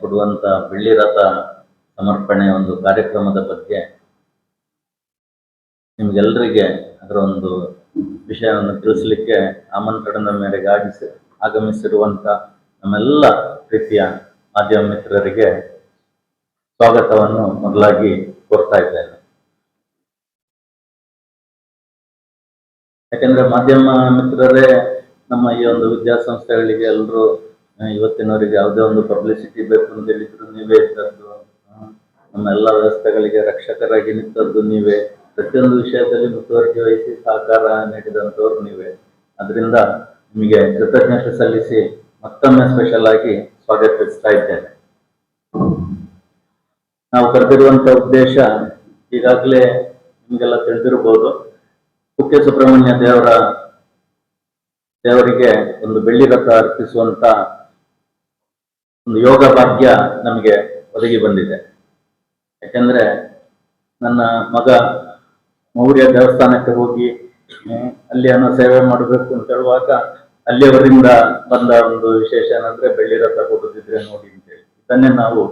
ಕೊಡುವಂತ ಬೆಳ್ಳಿ ರಥ ಸಮರ್ಪಣೆ ಒಂದು ಕಾರ್ಯಕ್ರಮದ ಬಗ್ಗೆ ನಿಮ್ಗೆಲ್ಲರಿಗೆ ಅದರ ಒಂದು ವಿಷಯವನ್ನು ತಿಳಿಸಲಿಕ್ಕೆ ಆಮಂತ್ರಣದ ಮೇರೆಗೆ ಆಗಿಸಿ ಆಗಮಿಸಿರುವಂತ ನಮ್ಮೆಲ್ಲ ರೀತಿಯ ಮಾಧ್ಯಮ ಮಿತ್ರರಿಗೆ ಸ್ವಾಗತವನ್ನು ಮೊದಲಾಗಿ ಕೊಡ್ತಾ ಇದ್ದೇನೆ. ಯಾಕಂದ್ರೆ ಮಾಧ್ಯಮ ಮಿತ್ರರೇ ನಮ್ಮ ಈ ಒಂದು ವಿದ್ಯಾಸಂಸ್ಥೆಗಳಿಗೆ ಎಲ್ಲರೂ ಇವತ್ತಿನವರಿಗೆ ಯಾವುದೇ ಒಂದು ಪಬ್ಲಿಸಿಟಿ ಬೇಕು ಅಂತ ಹೇಳಿದ್ರು ನೀವೇ ಇದ್ದದ್ದು. ನಮ್ಮ ಎಲ್ಲ ವ್ಯವಸ್ಥೆಗಳಿಗೆ ರಕ್ಷಕರಾಗಿ ನಿಂತದ್ದು ನೀವೇ. ಪ್ರತಿಯೊಂದು ವಿಷಯದಲ್ಲಿ ಮುತುವರ್ಜಿ ವಹಿಸಿ ಸಹಕಾರ ನೀಡಿದಂಥವ್ರು ನೀವೇ. ಅದರಿಂದ ನಿಮಗೆ ಕೃತಜ್ಞತೆ ಸಲ್ಲಿಸಿ ಮತ್ತೊಮ್ಮೆ ಸ್ಪೆಷಲ್ ಆಗಿ ಸ್ವಾಗತಿಸ್ತಾ ಇದ್ದೇನೆ. ನಾವು ಕರೆದಿರುವಂತ ಉದ್ದೇಶ ಈಗಾಗಲೇ ನಿಮಗೆಲ್ಲ ತಿಳಿದಿರಬಹುದು ಕುಕ್ಕೆ ಸುಬ್ರಹ್ಮಣ್ಯ ದೇವರ ದೇವರಿಗೆ ಒಂದು ಬೆಳ್ಳಿ ರಥ ಅರ್ಪಿಸುವಂತ ಒಂದು ಯೋಗ ಭಾಗ್ಯ ನಮಗೆ ಒದಗಿ ಬಂದಿದೆ. ಯಾಕಂದ್ರೆ ನನ್ನ ಮಗ ಮೌರ್ಯ ದೇವಸ್ಥಾನಕ್ಕೆ ಹೋಗಿ ಅಲ್ಲಿ ಅನ್ನೋ ಸೇವೆ ಮಾಡಬೇಕು ಅಂತ ಹೇಳುವಾಗ ಅಲ್ಲಿಯವರಿಂದ ಬಂದ ಒಂದು ವಿಶೇಷ ಏನಂದ್ರೆ ಬೆಳ್ಳಿ ರಥ ಕೊಡುದಿದ್ರೆ ನೋಡಿ ಅಂತೇಳಿ ಇದನ್ನೇ ನಾವು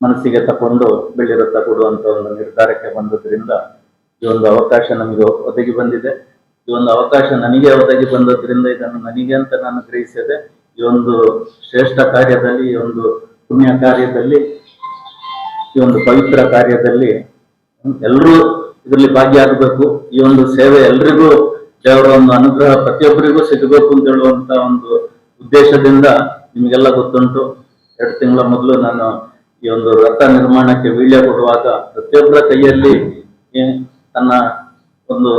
ಮನಸ್ಸಿಗೆ ತಕೊಂಡು ಬೆಳ್ಳಿ ರಥ ಕೊಡುವಂತ ಒಂದು ನಿರ್ಧಾರಕ್ಕೆ ಬಂದದ್ರಿಂದ ಈ ಒಂದು ಅವಕಾಶ ನಮಗೆ ಒದಗಿ ಬಂದಿದೆ. ಈ ಒಂದು ಅವಕಾಶ ನನಗೆ ಒದಗಿ ಬಂದದ್ರಿಂದ ಇದನ್ನು ನನಗೆ ಅಂತ ನಾನು ಗ್ರಹಿಸಿದೆ. ಈ ಒಂದು ಶ್ರೇಷ್ಠ ಕಾರ್ಯದಲ್ಲಿ, ಈ ಒಂದು ಪುಣ್ಯ ಕಾರ್ಯದಲ್ಲಿ, ಈ ಒಂದು ಪವಿತ್ರ ಕಾರ್ಯದಲ್ಲಿ ಎಲ್ಲರೂ ಇದರಲ್ಲಿ ಭಾಗಿಯಾಗಬೇಕು. ಈ ಒಂದು ಸೇವೆ ಎಲ್ರಿಗೂ ದೇವರ ಒಂದು ಅನುಗ್ರಹ ಪ್ರತಿಯೊಬ್ಬರಿಗೂ ಸಿಗಬೇಕು ಅಂತ ಹೇಳುವಂತ ಒಂದು ಉದ್ದೇಶದಿಂದ ನಿಮಗೆಲ್ಲ ಗೊತ್ತುಂಟು. ಎರಡು ತಿಂಗಳ ಮೊದಲು ನಾನು ಈ ಒಂದು ರಥ ನಿರ್ಮಾಣಕ್ಕೆ ವೀಳ್ಯ ಕೊಡುವಾಗ ಪ್ರತಿಯೊಬ್ಬರ ಕೈಯಲ್ಲಿ ತನ್ನ ಒಂದು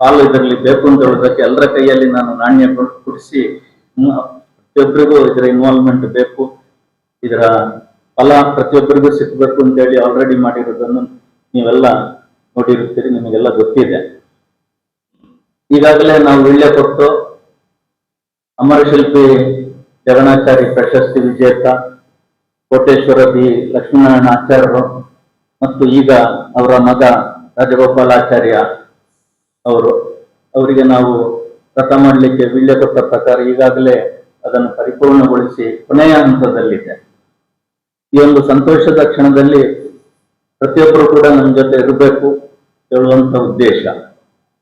ಪಾಲು ಇದರಲ್ಲಿ ಬೇಕು ಅಂತ ಹೇಳೋದಕ್ಕೆ ಎಲ್ಲರ ಕೈಯಲ್ಲಿ ನಾನು ನಾಣ್ಯ ಕೊಡ್- ಕೊಡಿಸಿ ಪ್ರತಿಯೊಬ್ಬರಿಗೂ ಇದರ ಇನ್ವಾಲ್ವ್ಮೆಂಟ್ ಬೇಕು. ಇದರ ಫಲ ಪ್ರತಿಯೊಬ್ಬರಿಗೂ ಸಿಕ್ಕಬೇಕು ಅಂತ ಹೇಳಿ ಆಲ್ರೆಡಿ ಮಾಡಿರೋದನ್ನು ನೀವೆಲ್ಲ ನೋಡಿರುತ್ತೀರಿ, ನಿಮಗೆಲ್ಲ ಗೊತ್ತಿದೆ. ಈಗಾಗಲೇ ನಾವು ವೀಳ್ಯ ಕೊಟ್ಟು ಅಮರಶಿಲ್ಪಿ ಜಗಣಾಚಾರಿ ಪ್ರಶಸ್ತಿ ವಿಜೇತ ಕೋಟೇಶ್ವರ ಬಿ ಲಕ್ಷ್ಮೀನಾರಾಯಣ ಆಚಾರ್ಯರು ಮತ್ತು ಈಗ ಅವರ ಮಗ ರಾಜಗೋಪಾಲಾಚಾರ್ಯ ಅವರು. ಅವರಿಗೆ ನಾವು ರಥ ಮಾಡಲಿಕ್ಕೆ ವೀಳ್ಯ ಕೊಟ್ಟ ಪ್ರಕಾರ ಈಗಾಗಲೇ ಅದನ್ನು ಪರಿಪೂರ್ಣಗೊಳಿಸಿ ಕೊನೆಯ ಹಂತದಲ್ಲಿದೆ. ಈ ಒಂದು ಸಂತೋಷದ ಕ್ಷಣದಲ್ಲಿ ಪ್ರತಿಯೊಬ್ಬರು ಕೂಡ ನಮ್ಮ ಜೊತೆ ಇರಬೇಕು ಹೇಳುವಂತ ಉದ್ದೇಶ.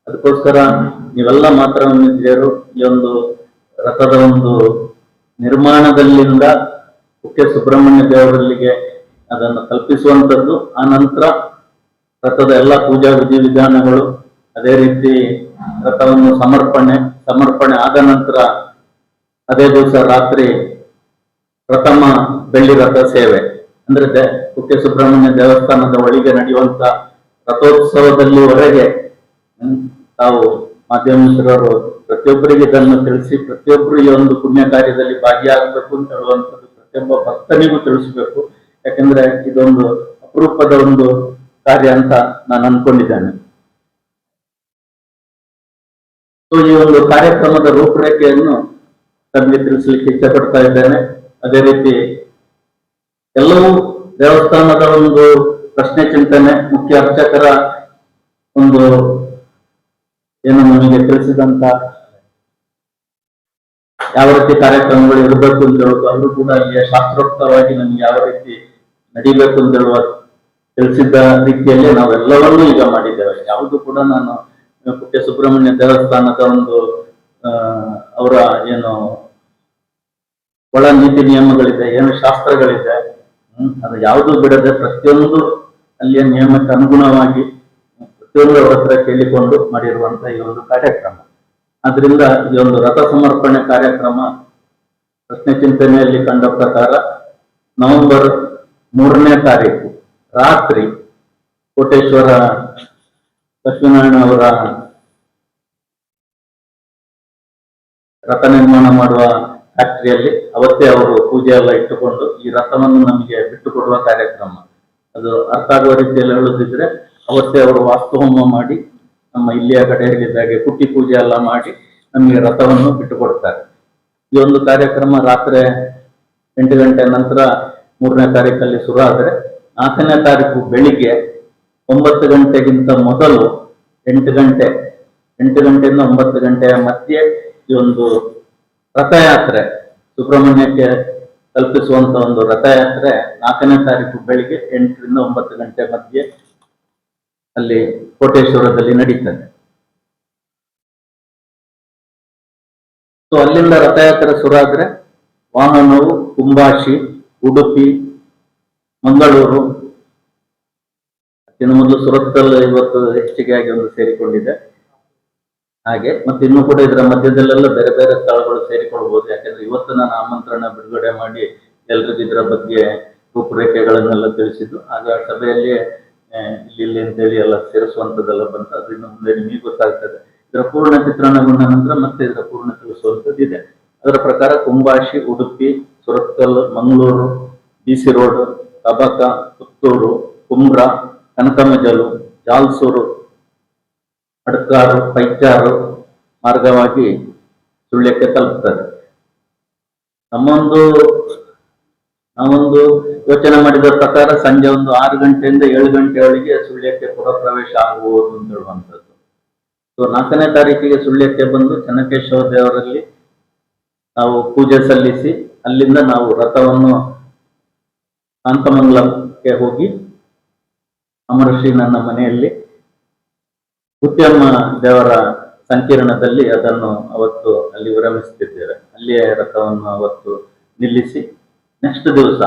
ಅದಕ್ಕೋಸ್ಕರ ನೀವೆಲ್ಲ ಮಾತ್ರ ಹಿರಿಯರು ಈ ಒಂದು ರಥದ ಒಂದು ನಿರ್ಮಾಣದಲ್ಲಿಂದ ಕುಕ್ಕೆ ಸುಬ್ರಹ್ಮಣ್ಯ ದೇವರಲ್ಲಿಗೆ ಅದನ್ನು ಕಲ್ಪಿಸುವಂಥದ್ದು ಆ ನಂತರ ರಥದ ಎಲ್ಲ ಪೂಜಾ ವಿಧಿವಿಧಾನಗಳು ಅದೇ ರೀತಿ ರಥವನ್ನು ಸಮರ್ಪಣೆ ಸಮರ್ಪಣೆ ಆದ ನಂತರ ಅದೇ ದಿವಸ ರಾತ್ರಿ ಪ್ರಥಮ ಬೆಳ್ಳಿ ರಥ ಸೇವೆ. ಅಂದ್ರೆ ದೇ, ಕುಕ್ಕೆ ಸುಬ್ರಹ್ಮಣ್ಯ ದೇವಸ್ಥಾನದ ಒಳಗೆ ನಡೆಯುವಂತ ರಥೋತ್ಸವದಲ್ಲಿ ಹೊರಗೆ ತಾವು ಮಾಧ್ಯಮ ಪ್ರತಿಯೊಬ್ಬರಿಗೆ ಇದನ್ನು ತಿಳಿಸಿ, ಪ್ರತಿಯೊಬ್ಬರು ಈ ಒಂದು ಪುಣ್ಯ ಕಾರ್ಯದಲ್ಲಿ ಭಾಗಿಯಾಗಬೇಕು ಅಂತ ಹೇಳುವಂಥದ್ದು ಪ್ರತಿಯೊಬ್ಬ ಭಕ್ತನಿಗೂ ತಿಳಿಸಬೇಕು. ಯಾಕಂದ್ರೆ ಇದೊಂದು ಅಪರೂಪದ ಒಂದು ಕಾರ್ಯ ಅಂತ ನಾನು ಅನ್ಕೊಂಡಿದ್ದೇನೆ. ಸೊ ಈ ಒಂದು ಕಾರ್ಯಕ್ರಮದ ರೂಪರೇಖೆಯನ್ನು ತಮಗೆ ತಿಳಿಸಲಿಕ್ಕೆ ಇಷ್ಟಪಡ್ತಾ ಇದ್ದೇನೆ. ಅದೇ ರೀತಿ ಎಲ್ಲವೂ ದೇವಸ್ಥಾನದ ಒಂದು ಪ್ರಶ್ನೆ ಚಿಂತನೆ, ಮುಖ್ಯ ಅರ್ಚಕರ ಒಂದು ಏನು ನಮಗೆ ತಿಳಿಸಿದಂತ ಯಾವ ರೀತಿ ಕಾರ್ಯಕ್ರಮಗಳು ಇರಬೇಕು ಅಂತ ಹೇಳೋದು ಅವರು ಕೂಡ ಈಗ ಶಾಸ್ತ್ರೋಕ್ತವಾಗಿ ನಮ್ಗೆ ಯಾವ ರೀತಿ ನಡಿಬೇಕು ಅಂತ ಹೇಳುವ ತಿಳಿಸಿದ್ದ ರೀತಿಯಲ್ಲಿ ನಾವೆಲ್ಲವನ್ನೂ ಈಗ ಮಾಡಿದ್ದೇವೆ. ಯಾವುದು ಕೂಡ ನಾನು ಕುಕ್ಕೆ ಸುಬ್ರಹ್ಮಣ್ಯ ದೇವಸ್ಥಾನದ ಒಂದು ಅವರ ಏನು ಒಳ ನೀತಿ ನಿಯಮಗಳಿದೆ, ಏನು ಶಾಸ್ತ್ರಗಳಿದೆ ಅದು ಯಾವುದು ಬಿಡದೆ ಪ್ರತಿಯೊಂದು ಅಲ್ಲಿಯ ನಿಯಮಕ್ಕೆ ಅನುಗುಣವಾಗಿ ಪ್ರತಿಯೊಂದು ಅವರ ಕೇಳಿಕೊಂಡು ಮಾಡಿರುವಂತಹ ಈ ಒಂದು ಕಾರ್ಯಕ್ರಮ. ಆದ್ರಿಂದ ಈ ಒಂದು ರಥ ಸಮರ್ಪಣೆ ಕಾರ್ಯಕ್ರಮ ಪ್ರಶ್ನೆ ಚಿಂತನೆಯಲ್ಲಿ ಕಂಡ ಪ್ರಕಾರ ನವೆಂಬರ್ ಮೂರನೇ ತಾರೀಕು ರಾತ್ರಿ ಕೋಟೇಶ್ವರ ಲಕ್ಷ್ಮೀನಾರಾಯಣ ಅವರ ರಥ ನಿರ್ಮಾಣ ಮಾಡುವ ಫ್ಯಾಕ್ಟರಿಯಲ್ಲಿ ಅವತ್ತೇ ಅವರು ಪೂಜೆ ಎಲ್ಲ ಇಟ್ಟುಕೊಂಡು ಈ ರಥವನ್ನು ನಮಗೆ ಬಿಟ್ಟು ಕೊಡುವ ಕಾರ್ಯಕ್ರಮ. ಅದು ಅರ್ಥ ಆಗುವ ರೀತಿಯಲ್ಲಿ ಹೇಳುದಿದ್ರೆ ಅವತ್ತೇ ಅವರು ವಾಸ್ತುಹೋಮ ಮಾಡಿ, ನಮ್ಮ ಇಲ್ಲಿಯ ಕಡೆ ಹೇಳಿದಾಗೆ ಪುಟ್ಟಿ ಪೂಜೆ ಎಲ್ಲ ಮಾಡಿ ನಮಗೆ ರಥವನ್ನು ಬಿಟ್ಟುಕೊಡ್ತಾರೆ. ಈ ಒಂದು ಕಾರ್ಯಕ್ರಮ ರಾತ್ರಿ ಎಂಟು ಗಂಟೆ ನಂತರ ಮೂರನೇ ತಾರೀಕಲ್ಲಿ ಶುರು ಆದರೆ, ನಾಲ್ಕನೇ ತಾರೀಕು ಬೆಳಿಗ್ಗೆ ಒಂಬತ್ತು ಗಂಟೆಗಿಂತ ಮೊದಲು ಎಂಟು ಗಂಟೆ, ಎಂಟು ಗಂಟೆಯಿಂದ ಒಂಬತ್ತು ಗಂಟೆಯ ಮಧ್ಯೆ ಈ ಒಂದು ರಥಯಾತ್ರೆ, ಸುಬ್ರಹ್ಮಣ್ಯಕ್ಕೆ ತಲುಪಿಸುವಂತ ಒಂದು ರಥಯಾತ್ರೆ ನಾಲ್ಕನೇ ತಾರೀಕು ಬೆಳಿಗ್ಗೆ ಎಂಟರಿಂದ ಒಂಬತ್ತು ಗಂಟೆ ಮಧ್ಯೆ ಅಲ್ಲಿ ಕೋಟೇಶ್ವರದಲ್ಲಿ ನಡೀತದೆ. ಸೊ ಅಲ್ಲಿಂದ ರಥಯಾತ್ರೆ ಶುರುವಾದ್ರೆ ವಾಹನವು ಕುಂಬಾಶಿ, ಉಡುಪಿ, ಮಂಗಳೂರು ಮೊದಲು ಸುರತ್ತಲ್ಲಿ ಇವತ್ತು ಹೆಚ್ಚಿಗೆ ಆಗಿ ಒಂದು ಸೇರಿಕೊಂಡಿದೆ. ಹಾಗೆ, ಮತ್ತೆ ಇನ್ನು ಕೂಡ ಇದರ ಮಧ್ಯದಲ್ಲೆಲ್ಲ ಬೇರೆ ಬೇರೆ ಸ್ಥಳಗಳು ಸೇರಿಕೊಳ್ಬಹುದು ಯಾಕಂದ್ರೆ ಇವತ್ತು ನಾನು ಆಮಂತ್ರಣ ಬಿಡುಗಡೆ ಮಾಡಿ ಎಲ್ರಿಗೂ ಇದರ ಬಗ್ಗೆ ರೂಪುರೇಖೆಗಳನ್ನೆಲ್ಲ ತಿಳಿಸಿದ್ದು. ಆಗ ಸಭೆಯಲ್ಲಿ ಇಲ್ಲಿ ಇಲ್ಲಿ ಅಂತೇಳಿ ಎಲ್ಲ ಸೇರಿಸುವಂತದ್ದೆಲ್ಲ ಬಂತು. ಅದರಿಂದ ಮುಂದೆ ನಿಮಗೆ ಗೊತ್ತಾಗ್ತದೆ. ಇದರ ಪೂರ್ಣ ಚಿತ್ರಣಗೊಂಡ ನಂತರ ಮತ್ತೆ ಇದರ ಪೂರ್ಣ ತಿಳಿಸುವಂತದ್ದು ಇದೆ. ಅದರ ಪ್ರಕಾರ ಕುಂಬಾಶಿ ಉಡುಪಿ, ಸುರತ್ಕಲ್, ಮಂಗಳೂರು ಬಿಸಿ ರೋಡ್, ಕಬಕ, ಪುತ್ತೂರು ಕುಮ್ರ ಕನಕಮಜಲು, ಜಾಲ್ಸೂರು ಅಡ್ಕಾರು, ಪೈಚಾರು ಮಾರ್ಗವಾಗಿ ಸುಳ್ಯಕ್ಕೆ ತಲುಪ್ತದೆ. ನಮ್ಮೊಂದು ನಾವೊಂದು ಯೋಚನೆ ಮಾಡಿದ ಪ್ರಕಾರ ಸಂಜೆ ಒಂದು ಆರು ಗಂಟೆಯಿಂದ ಏಳು ಗಂಟೆಯೊಳಗೆ ಸುಳ್ಯಕ್ಕೆ ಪುರ ಪ್ರವೇಶ ಆಗಬಹುದು ಅಂತ ಹೇಳುವಂಥದ್ದು. ಸೊ, ನಾಲ್ಕನೇ ತಾರೀಕಿಗೆ ಸುಳ್ಯಕ್ಕೆ ಬಂದು ಚೆನ್ನಕೇಶ್ವರ ದೇವರಲ್ಲಿ ನಾವು ಪೂಜೆ ಸಲ್ಲಿಸಿ, ಅಲ್ಲಿಂದ ನಾವು ರಥವನ್ನು ಕಾಂತಮಂಗಲಕ್ಕೆ ಹೋಗಿ ಅಮರಶ್ರೀ ನನ್ನ ಮನೆಯಲ್ಲಿ ಹುತ್ಯಮ್ಮ ದೇವರ ಸಂಕೀರ್ಣದಲ್ಲಿ ಅದನ್ನು ಅವತ್ತು ಅಲ್ಲಿ ವಿರಮಿಸುತ್ತಿದ್ದೇವೆ. ಅಲ್ಲಿಯೇ ರಥವನ್ನು ಅವತ್ತು ನಿಲ್ಲಿಸಿ ನೆಕ್ಸ್ಟ್ ದಿವಸ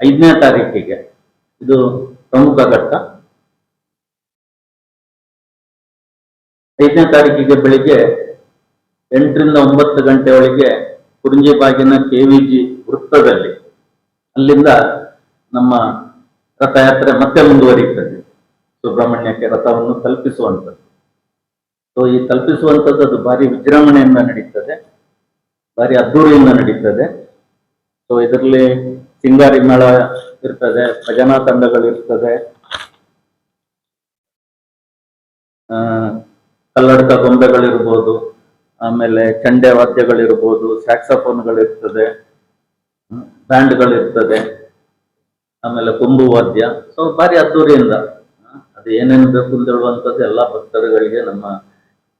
ಐದನೇ ತಾರೀಕಿಗೆ ಇದು ಪ್ರಮುಖ ಘಟ್ಟ. ಐದನೇ ತಾರೀಕಿಗೆ ಬೆಳಿಗ್ಗೆ ಎಂಟರಿಂದ ಒಂಬತ್ತು ಗಂಟೆಯೊಳಗೆ ಕುರಿಂಜಿಬಾಗಿನ ಕೆವಿಜಿ ವೃತ್ತದಲ್ಲಿ ಅಲ್ಲಿಂದ ನಮ್ಮ ರಥಯಾತ್ರೆ ಮತ್ತೆ ಮುಂದುವರಿಯುತ್ತದೆ. ಸುಬ್ರಹ್ಮಣ್ಯಕ್ಕೆ ರಥವನ್ನು ತಲುಪಿಸುವಂಥದ್ದು. ಸೊ ಈ ತಲುಪಿಸುವಂಥದ್ದು ಅದು ಭಾರಿ ವಿಜೃಂಭಣೆಯಿಂದ ನಡೀತದೆ, ಭಾರಿ ಅದ್ದೂರಿಯಿಂದ ನಡೀತದೆ. ಸೊ ಇದರಲ್ಲಿ ಸಿಂಗಾರಿ ಮೇಳ ಇರ್ತದೆ ಭಜನಾ ತಂಡಗಳಿರ್ತದೆ ಕಲ್ಲಡಕ ಗೊಂಬೆಗಳಿರ್ಬೋದು, ಆಮೇಲೆ ಚಂಡೆ ವಾದ್ಯಗಳಿರ್ಬೋದು ಸ್ಯಾಕ್ಸಫೋನ್ಗಳಿರ್ತದೆ ಬ್ಯಾಂಡ್ಗಳಿರ್ತದೆ, ಆಮೇಲೆ ಕೊಂಬು ವಾದ್ಯ. ಸೊ ಭಾರಿ ಅದ್ದೂರಿಯಿಂದ ಅದು ಏನೇನು ಬೇಕು ಅಂತ ಹೇಳುವಂಥದ್ದು ಎಲ್ಲ ಭಕ್ತರುಗಳಿಗೆ ನಮ್ಮ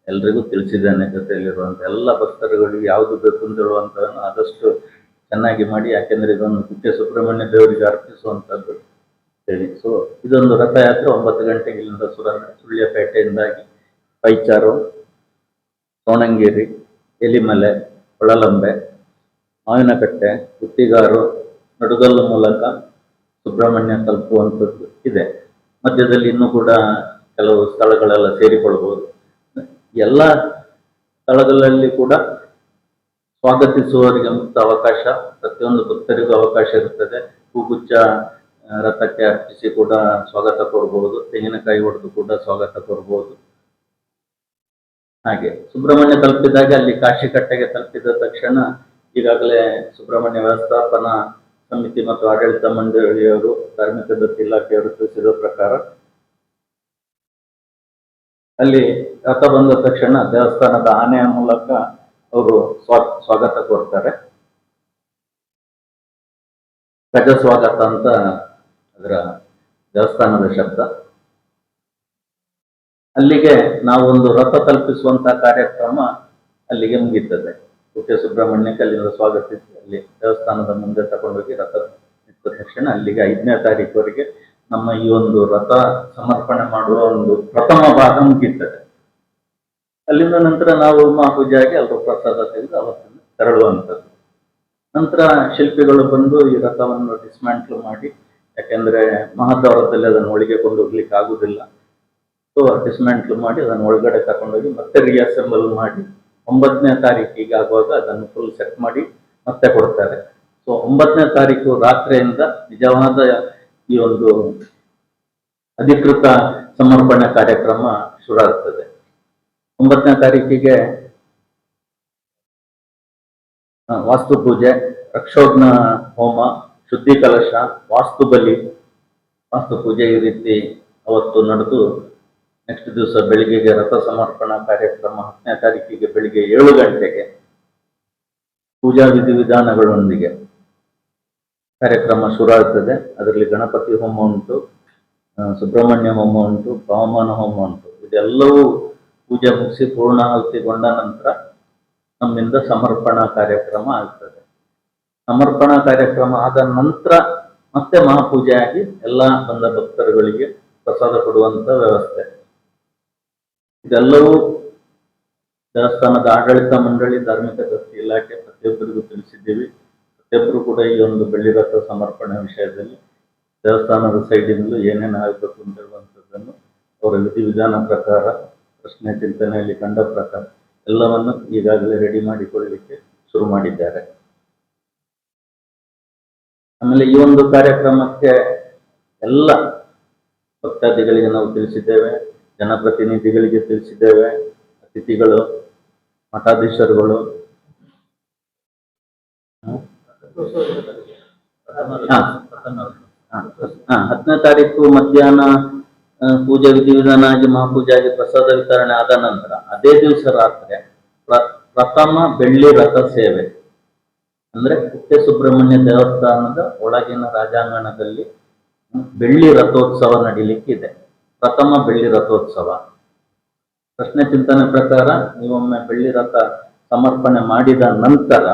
ಎಲ್ರಿಗೂ ತಿಳಿಸಿದ್ದೇನೆ ಜೊತೆಯಲ್ಲಿರುವಂಥ ಎಲ್ಲ ಭಕ್ತರುಗಳಿಗೆ ಯಾವುದು ಬೇಕು ಅಂತ ಆದಷ್ಟು ಚೆನ್ನಾಗಿ ಮಾಡಿ, ಯಾಕೆಂದ್ರೆ ಇದೊಂದು ಕುಕ್ಕೆ ಸುಬ್ರಹ್ಮಣ್ಯ ದೇವರಿಗೆ ಅರ್ಪಿಸುವಂಥದ್ದು ಹೇಳಿ. ಸೊ ಇದೊಂದು ರಥಯಾತ್ರೆ ಒಂಬತ್ತು ಗಂಟೆಗೆ ಇಲ್ಲಿಂದ ಸುರ ಸುಳ್ಯಪೇಟೆಯಿಂದಾಗಿ ಪೈಚಾರು, ಸೋಣಂಗೇರಿ, ಎಲಿಮಲೆ, ಹೊಳಲಂಬೆ, ಮಾವಿನಕಟ್ಟೆ, ಗುತ್ತಿಗಾರು, ನಡುಗಲ್ಲು ಮೂಲಕ ಸುಬ್ರಹ್ಮಣ್ಯ ತಲುಪುವಂಥದ್ದು ಇದೆ. ಮಧ್ಯದಲ್ಲಿ ಇನ್ನೂ ಕೂಡ ಕೆಲವು ಸ್ಥಳಗಳೆಲ್ಲ ಸೇರಿಕೊಳ್ಬಹುದು ಎಲ್ಲ ಸ್ಥಳಗಳಲ್ಲಿ ಕೂಡ ಸ್ವಾಗತಿಸುವವರಿಗೆ ಮುಕ್ತ ಅವಕಾಶ, ಪ್ರತಿಯೊಂದು ಭಕ್ತರಿಗೂ ಅವಕಾಶ ಇರುತ್ತದೆ. ಹೂಗುಚ್ಚ ರಥಕ್ಕೆ ಅರ್ಪಿಸಿ ಕೂಡ ಸ್ವಾಗತ ಕೋರಬಹುದು. ತೆಂಗಿನಕಾಯಿ ಹೊಡೆದು ಕೂಡ ಸ್ವಾಗತ ಕೋರಬಹುದು. ಹಾಗೆ ಸುಬ್ರಹ್ಮಣ್ಯ ತಲುಪಿದಾಗ ಅಲ್ಲಿ ಕಾಶಿ ಕಟ್ಟೆಗೆ ತಲುಪಿದ ತಕ್ಷಣ ಈಗಾಗಲೇ ಸುಬ್ರಹ್ಮಣ್ಯ ವ್ಯವಸ್ಥಾಪನಾ ಸಮಿತಿ ಮತ್ತು ಆಡಳಿತ ಮಂಡಳಿಯವರು, ಧಾರ್ಮಿಕ ದತ್ತಿ ಇಲಾಖೆಯವರು ತಿಳಿಸಿದ ಪ್ರಕಾರ ಅಲ್ಲಿ ರಥ ಬಂದ ತಕ್ಷಣ ದೇವಸ್ಥಾನದ ಆನೆಯ ಮೂಲಕ ಅವರು ಸ್ವಾ, ಸ್ವಾಗತ ಕೋರ್ತಾರೆ. ಗಜ ಸ್ವಾಗತ ಅಂತ ಅದರ ದೇವಸ್ಥಾನದ ಶಬ್ದ. ಅಲ್ಲಿಗೆ ನಾವೊಂದು ರಥ ತಲುಪಿಸುವಂತ ಕಾರ್ಯಕ್ರಮ ಅಲ್ಲಿಗೆ ಮುಗೀತದೆ. ಕುಕ್ಕೆ ಸುಬ್ರಹ್ಮಣ್ಯಕ್ಕೆ ಅಲ್ಲಿಂದ ಸ್ವಾಗತಿಸಿ ಅಲ್ಲಿ ದೇವಸ್ಥಾನದ ಮುಂದೆ ತಗೊಂಡೋಗಿ ರಥ ತಕ್ಷಣ ಅಲ್ಲಿಗೆ ಐದನೇ ತಾರೀಕುವರೆಗೆ ನಮ್ಮ ಈ ಒಂದು ರಥ ಸಮರ್ಪಣೆ ಮಾಡುವ ಒಂದು ಪ್ರಥಮ ಭಾಗ ಮುಗಿತದೆ ಅಲ್ಲಿಂದ ನಂತರ ನಾವು ಮಹಾಪೂಜೆಯಾಗಿ ಅವರು ಪ್ರಸಾದ ತೆಗೆದು ಅವತ್ತನ್ನು ತೆರಳುವಂಥದ್ದು. ನಂತರ ಶಿಲ್ಪಿಗಳು ಬಂದು ಈ ರಥವನ್ನು ಡಿಸ್ಮ್ಯಾಂಟಲ್ ಮಾಡಿ, ಯಾಕೆಂದ್ರೆ ಮಹಾದ್ವಾರದಲ್ಲಿ ಅದನ್ನು ಒಳಗೆ ಕೊಂಡು ಹೋಗ್ಲಿಕ್ಕೆ ಆಗುದಿಲ್ಲ. ಸೊ ಡಿಸ್ಮ್ಯಾಂಟ್ಲ್ ಮಾಡಿ ಅದನ್ನು ಒಳಗಡೆ ತಗೊಂಡೋಗಿ ಮತ್ತೆ ರಿಅಸೆಂಬಲ್ ಮಾಡಿ, ಒಂಬತ್ತನೇ ತಾರೀಕಿಗೆ ಆಗುವಾಗ ಅದನ್ನು ಫುಲ್ ಸೆಟ್ ಮಾಡಿ ಮತ್ತೆ ಕೊಡ್ತಾರೆ. ಸೊ ಒಂಬತ್ತನೇ ತಾರೀಕು ರಾತ್ರಿಯಿಂದ ನಿಜವಾದ ಈ ಒಂದು ಅಧಿಕೃತ ಸಮರ್ಪಣೆ ಕಾರ್ಯಕ್ರಮ ಶುರು ಆಗ್ತದೆ ಒಂಬತ್ತನೇ ತಾರೀಕಿಗೆ ವಾಸ್ತು ಪೂಜೆ ರಕ್ಷೋಗ್ನ ಹೋಮ, ಶುದ್ಧಿ ಕಲಶ, ವಾಸ್ತು ಬಲಿ, ವಾಸ್ತು ಪೂಜೆ ಈ ರೀತಿ ಅವತ್ತು ನಡೆದು ನೆಕ್ಸ್ಟ್ ದಿವಸ ಬೆಳಿಗ್ಗೆಗೆ ರಥ ಸಮರ್ಪಣಾ ಕಾರ್ಯಕ್ರಮ ಹತ್ತನೇ ತಾರೀಕಿಗೆ ಬೆಳಿಗ್ಗೆ ಏಳು ಗಂಟೆಗೆ ಪೂಜಾ ವಿಧಿವಿಧಾನಗಳೊಂದಿಗೆ. ಕಾರ್ಯಕ್ರಮ ಶುರು ಆಗ್ತದೆ ಅದರಲ್ಲಿ ಗಣಪತಿ ಹೋಮ ಉಂಟು ಸುಬ್ರಹ್ಮಣ್ಯ ಹೋಮ ಉಂಟು ಪವಮಾನ ಹೋಮ ಉಂಟು. ಇದೆಲ್ಲವೂ ಪೂಜೆ ಮುಗಿಸಿ ಪೂರ್ಣಾಹುತಿಗೊಂಡ ನಂತರ ನಮ್ಮಿಂದ ಸಮರ್ಪಣಾ ಕಾರ್ಯಕ್ರಮ ಆಗ್ತದೆ. ಸಮರ್ಪಣಾ ಕಾರ್ಯಕ್ರಮ ಆದ ನಂತರ ಮತ್ತೆ ಮಹಾಪೂಜೆ ಆಗಿ ಎಲ್ಲ ಬಂದ ಭಕ್ತರುಗಳಿಗೆ ಪ್ರಸಾದ ಕೊಡುವಂತ ವ್ಯವಸ್ಥೆ. ಇದೆಲ್ಲವೂ ದೇವಸ್ಥಾನದ ಆಡಳಿತ ಮಂಡಳಿ, ಧಾರ್ಮಿಕ ದತ್ತಿ ಇಲಾಖೆ ಪ್ರತಿಯೊಬ್ಬರಿಗೂ ತಿಳಿಸಿದ್ದೀವಿ. ಪ್ರತಿಯೊಬ್ಬರು ಕೂಡ ಈ ಒಂದು ಬೆಳ್ಳಿ ರಥ ಸಮರ್ಪಣೆ ವಿಷಯದಲ್ಲಿ ದೇವಸ್ಥಾನದ ಸೈಡಿಂದಲೂ ಏನೇನು ಆಗಬೇಕು ಅಂತ ಹೇಳುವಂಥದ್ದನ್ನು ಅವರ ವಿಧಿವಿಧಾನ ಪ್ರಕಾರ, ಪ್ರಶ್ನೆ ಚಿಂತನೆಯಲ್ಲಿ ಕಂಡ ಪ್ರಕಾರ ಎಲ್ಲವನ್ನು ಈಗಾಗಲೇ ರೆಡಿ ಮಾಡಿಕೊಳ್ಳಲಿಕ್ಕೆ ಶುರು ಮಾಡಿದ್ದಾರೆ. ಆಮೇಲೆ ಈ ಒಂದು ಕಾರ್ಯಕ್ರಮಕ್ಕೆ ಎಲ್ಲ ಭಕ್ತಾದಿಗಳಿಗೆ ನಾವು ತಿಳಿಸಿದ್ದೇವೆ, ಜನಪ್ರತಿನಿಧಿಗಳಿಗೆ ತಿಳಿಸಿದ್ದೇವೆ, ಅತಿಥಿಗಳು, ಮಠಾಧೀಶರುಗಳು ಹತ್ತನೇ ತಾರೀಕು ಮಧ್ಯಾಹ್ನ ಪೂಜೆ ವಿಧಿವಿಧಾನ ಆಗಿ ಮಹಾಪೂಜೆ ಆಗಿ ಪ್ರಸಾದ ವಿತರಣೆ ಆದ ನಂತರ ಅದೇ ದಿವಸ ರಾತ್ರಿ ಪ್ರ- ಪ್ರಥಮ ಬೆಳ್ಳಿ ರಥ ಸೇವೆ. ಅಂದ್ರೆ ಕುಕ್ಕೆ ಸುಬ್ರಹ್ಮಣ್ಯ ದೇವಸ್ಥಾನದ ಒಳಗಿನ ರಾಜಾಂಗಣದಲ್ಲಿ ಬೆಳ್ಳಿ ರಥೋತ್ಸವ ನಡೀಲಿಕ್ಕಿದೆ. ಪ್ರಥಮ ಬೆಳ್ಳಿ ರಥೋತ್ಸವ. ಪ್ರಶ್ನೆ ಚಿಂತನೆ ಪ್ರಕಾರ ನೀವೊಮ್ಮೆ ಬೆಳ್ಳಿ ರಥ ಸಮರ್ಪಣೆ ಮಾಡಿದ ನಂತರ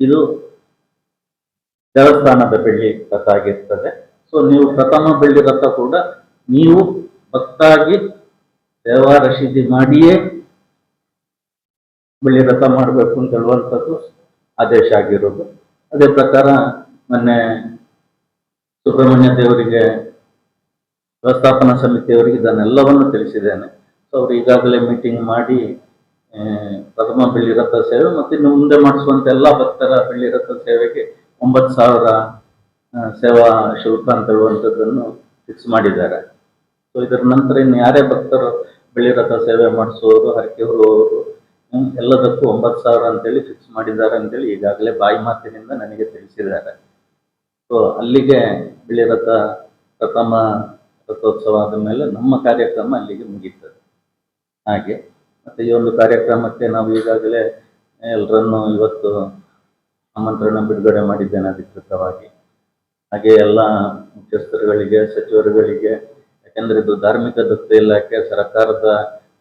ಇದು ದೇವಸ್ಥಾನದ ಬೆಳ್ಳಿ ರಥ ಆಗಿರ್ತದೆ ಸೊ ನೀವು ಪ್ರಥಮ ಬೆಳ್ಳಿ ರಥ ಕೂಡ ನೀವು ಭಕ್ತಾಗಿ ದೇವ ರಶೀದಿ ಮಾಡಿಯೇ ಬೆಳ್ಳಿ ರಥ ಮಾಡಬೇಕು ಅಂತ ಹೇಳುವಂಥದ್ದು ಆದೇಶ ಆಗಿರೋದು. ಅದೇ ಪ್ರಕಾರ ಮೊನ್ನೆ ಸುಬ್ರಹ್ಮಣ್ಯ ದೇವರಿಗೆ ವ್ಯವಸ್ಥಾಪನಾ ಸಮಿತಿಯವರಿಗೆ ಇದನ್ನೆಲ್ಲವನ್ನು ತಿಳಿಸಿದ್ದೇನೆ. ಸೊ ಅವರು ಈಗಾಗಲೇ ಮೀಟಿಂಗ್ ಮಾಡಿ ಪ್ರಥಮ ಬೆಳ್ಳಿ ರಥ ಸೇವೆ ಮತ್ತು ಇನ್ನು ಮುಂದೆ ಮಾಡಿಸುವಂಥ ಎಲ್ಲ ಭಕ್ತರ ಬೆಳ್ಳಿ ರಥ ಸೇವೆಗೆ ಒಂಬತ್ತು ಸಾವಿರ ಸೇವಾ ಶುಲ್ಕ ಅಂತ ಹೇಳುವಂಥದ್ದನ್ನು ಫಿಕ್ಸ್ ಮಾಡಿದ್ದಾರೆ. ಸೊ ಇದರ ನಂತರ ಇನ್ನು ಯಾರೇ ಭಕ್ತರು ಬೆಳ್ಳಿ ರಥ ಸೇವೆ ಮಾಡಿಸೋರು, ಹರಕೆ ಹೊರುವವರು ಎಲ್ಲದಕ್ಕೂ ಒಂಬತ್ತು ಸಾವಿರ ಅಂತೇಳಿ ಫಿಕ್ಸ್ ಮಾಡಿದ್ದಾರೆ ಅಂತೇಳಿ ಈಗಾಗಲೇ ಬಾಯಿ ಮಾತಿನಿಂದ ನನಗೆ ತಿಳಿಸಿದ್ದಾರೆ. ಸೊ ಅಲ್ಲಿಗೆ ಬಿಳಿರಥ ರಥ ಪ್ರಥಮ ರಥೋತ್ಸವ ಆದ ಮೇಲೆ ನಮ್ಮ ಕಾರ್ಯಕ್ರಮ ಅಲ್ಲಿಗೆ ಮುಗೀತದೆ. ಹಾಗೆ, ಮತ್ತು ಈ ಒಂದು ಕಾರ್ಯಕ್ರಮಕ್ಕೆ ನಾವು ಈಗಾಗಲೇ ಎಲ್ಲರನ್ನು ಇವತ್ತು ಆಮಂತ್ರಣ ಬಿಡುಗಡೆ ಮಾಡಿದ್ದೇನೆ ಅಧಿಕೃತವಾಗಿ. ಹಾಗೆ ಎಲ್ಲ ಮುಖ್ಯಸ್ಥರುಗಳಿಗೆ, ಸಚಿವರುಗಳಿಗೆ, ಯಾಕೆಂದ್ರೆ ಇದು ಧಾರ್ಮಿಕ ದತ್ತ ಇಲಾಖೆ, ಸರ್ಕಾರದ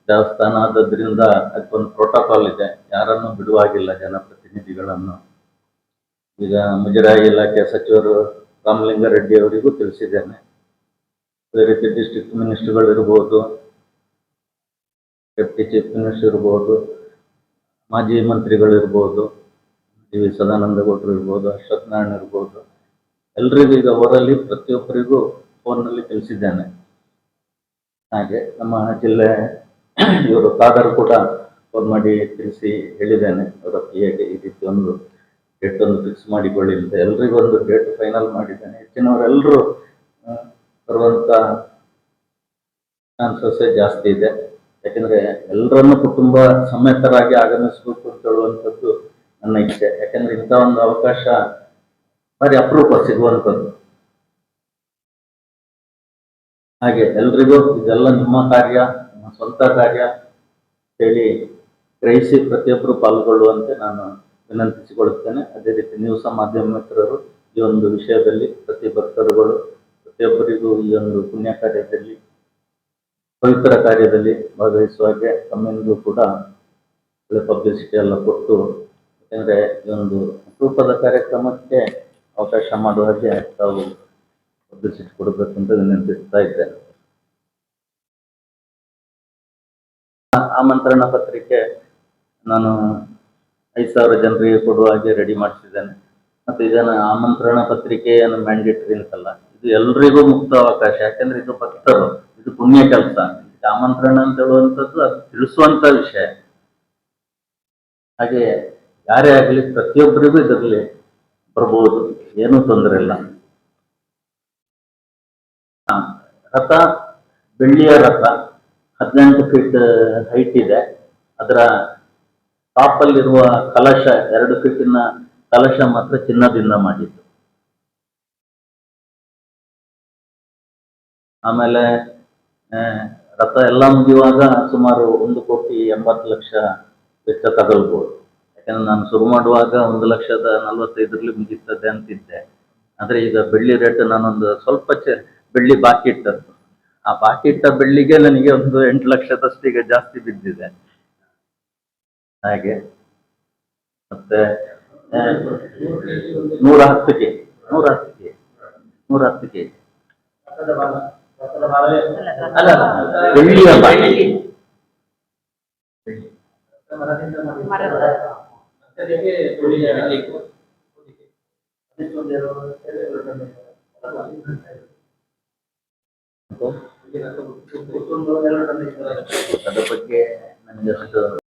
ದೇವಸ್ಥಾನ ಆದದ್ರಿಂದ ಅದಕ್ಕೊಂದು ಪ್ರೋಟೋಕಾಲ್ ಇದೆ. ಯಾರನ್ನು ಬಿಡುವಾಗಿಲ್ಲ ಜನಪ್ರತಿನಿಧಿಗಳನ್ನು. ಈಗ ಮುಜರಾಯಿ ಇಲಾಖೆ ಸಚಿವರು ರಾಮಲಿಂಗಾರೆಡ್ಡಿ ಅವರಿಗೂ ತಿಳಿಸಿದ್ದೇನೆ. ಅದೇ ರೀತಿ ಡಿಸ್ಟ್ರಿಕ್ಟ್ ಮಿನಿಸ್ಟರ್ಗಳು ಇರ್ಬೋದು ಡೆಪ್ಟಿ ಚೀಫ್ ಮಿನಿಸ್ಟರ್ ಇರ್ಬೋದು, ಮಾಜಿ ಮಂತ್ರಿಗಳು ಡಿ ವಿ ಸದಾನಂದ ಗೌಡರು ಇರ್ಬೋದು, ಅಶ್ವಥ್ ನಾರಾಯಣ ಇರ್ಬೋದು, ಎಲ್ರಿಗೂ ಈಗ ಅವರಲ್ಲಿ ಪ್ರತಿಯೊಬ್ಬರಿಗೂ ಫೋನ್ನಲ್ಲಿ ತಿಳಿಸಿದ್ದೇನೆ. ಹಾಗೆ ನಮ್ಮ ಜಿಲ್ಲೆ ಇವರು ಖಾದರ್ ಕೂಡ ಫೋನ್ ಮಾಡಿ ತಿಳಿಸಿ ಹೇಳಿದ್ದೇನೆ. ಅವರ ಹೇಗೆ ಈ ರೀತಿ ಒಂದು ಡೇಟ್ ಒಂದು ಫಿಕ್ಸ್ ಮಾಡಿಕೊಳ್ಳಿ ಅಂತ ಎಲ್ರಿಗೂ ಒಂದು ಡೇಟ್ ಫೈನಲ್ ಮಾಡಿದ್ದೇನೆ. ಹೆಚ್ಚಿನವರೆಲ್ಲರೂ ಬರುವಂಥ ಚಾನ್ಸಸ್ಸೇ ಜಾಸ್ತಿ ಇದೆ. ಯಾಕಂದ್ರೆ ಎಲ್ಲರನ್ನು ಕುಟುಂಬ ಸಮೇತರಾಗಿ ಆಗಮಿಸಬೇಕು ಅಂತ ಹೇಳುವಂಥದ್ದು ನನ್ನ ಇಚ್ಛೆ. ಯಾಕಂದ್ರೆ ಇಂಥ ಒಂದು ಅವಕಾಶ ಭಾರಿ ಅಪರೂಪ ಸಿಗುವಂಥದ್ದು. ಹಾಗೆ ಎಲ್ರಿಗೂ ಇದೆಲ್ಲ ನಿಮ್ಮ ಕಾರ್ಯ, ನಿಮ್ಮ ಸ್ವಂತ ಕಾರ್ಯ ಹೇಳಿ ಗ್ರಹಿಸಿ ಪ್ರತಿಯೊಬ್ಬರು ಪಾಲ್ಗೊಳ್ಳುವಂತೆ ನಾನು ವಿನಂತಿಸಿಕೊಳ್ಳುತ್ತೇನೆ. ಅದೇ ರೀತಿ ನೀವು ಸಹ ಮಾಧ್ಯಮ ಮಿತ್ರರು ಈ ಒಂದು ವಿಷಯದಲ್ಲಿ ಪ್ರತಿ ಭಕ್ತರುಗಳು, ಪ್ರತಿಯೊಬ್ಬರಿಗೂ ಈ ಒಂದು ಪುಣ್ಯ ಕಾರ್ಯದಲ್ಲಿ, ಪವಿತ್ರ ಕಾರ್ಯದಲ್ಲಿ ಭಾಗವಹಿಸುವ ಹಾಗೆ ತಮ್ಮೆಂದು ಕೂಡ ಒಳ್ಳೆ ಪಬ್ಲಿಸಿಟಿ ಎಲ್ಲ ಕೊಟ್ಟು ಯಾಕಂದ್ರೆ ಇದೊಂದು ಅಪರೂಪದ ಕಾರ್ಯಕ್ರಮಕ್ಕೆ ಅವಕಾಶ ಮಾಡುವ ಹಾಗೆ ತಾವು ಪಬ್ಲಿಸಿಟಿ ಕೊಡಬೇಕು ಅಂತ ವಿನಂತಿಸ್ತಾ ಇದ್ದೇನೆ ಆಮಂತ್ರಣ ಪತ್ರಿಕೆ ನಾನು ಐದು ಸಾವಿರ ಜನರಿಗೆ ಕೊಡುವ ಹಾಗೆ ರೆಡಿ ಮಾಡಿಸಿದ್ದೇನೆ. ಮತ್ತು ಇದನ್ನು ಆಮಂತ್ರಣ ಪತ್ರಿಕೆ ಏನು ಮ್ಯಾಂಡೇಟರಿ ಅಂತಲ್ಲ, ಇದು ಎಲ್ರಿಗೂ ಮುಕ್ತ ಅವಕಾಶ. ಯಾಕಂದ್ರೆ ಇದು ಭಕ್ತರು, ಇದು ಪುಣ್ಯ ಕೆಲಸ. ಆಮಂತ್ರಣ ಅಂತ ಹೇಳುವಂಥದ್ದು ಅದು ತಿಳಿಸುವಂತ ವಿಷಯ. ಹಾಗೆ ಯಾರೇ ಆಗಲಿ ಪ್ರತಿಯೊಬ್ಬರಿಗೂ ಇದರಲ್ಲಿ ಬರ್ಬೋದು, ಏನೂ ತೊಂದರೆ ಇಲ್ಲ. ರಥ, ಬೆಳ್ಳಿಯ ರಥ ಹದಿನೆಂಟು ಫೀಟ್ ಹೈಟ್ ಇದೆ. ಅದರ ಟಾಪಲ್ಲಿರುವ ಕಲಶ, ಎರಡು ಫೀಟಿನ ಕಲಶ ಮಾತ್ರ ಚಿನ್ನದಿಂದ ಮಾಡಿದ್ದು. ಆಮೇಲೆ ರಥ ಎಲ್ಲ ಮುಗಿಯುವಾಗ ಸುಮಾರು ಒಂದು ಕೋಟಿ ಎಂಬತ್ತು ಲಕ್ಷ ವೆಚ್ಚ ತಗಲ್ಬೋದು. ಯಾಕಂದ್ರೆ ನಾನು ಶುರು ಮಾಡುವಾಗ ಒಂದು ಲಕ್ಷದ ನಲವತ್ತೈದರಲ್ಲಿ ಮುಗಿಸ್ತದೆ ಅಂತಿದ್ದೆ. ಆದ್ರೆ ಈಗ ಬೆಳ್ಳಿ ರೇಟ್ ನಾನೊಂದು ಸ್ವಲ್ಪ ಚೆ ಬೆಳ್ಳಿ ಬಾಕಿ ಇಟ್ಟದ್ದು. ಆ ಬಾಕಿ ಇಟ್ಟ ಬೆಳ್ಳಿಗೆ ನನಗೆ ಒಂದು ಎಂಟು ಲಕ್ಷದಷ್ಟು ಈಗ ಜಾಸ್ತಿ ಬಿದ್ದಿದೆ. ಹಾಗೆ. ಮತ್ತೆ ನೂರ ಹತ್ತು ಕೆ, ನೂರ ಹತ್ತು ಕೆ, ನೂರ ಹತ್ತು ಕೆ. ಅಲ್ಲ ಬೆಳ್ಳಿಯ ಬಾಳೆ. ಮರದ ಅದ್ರ ಬಗ್ಗೆ ನನಗೆ ಅಷ್ಟು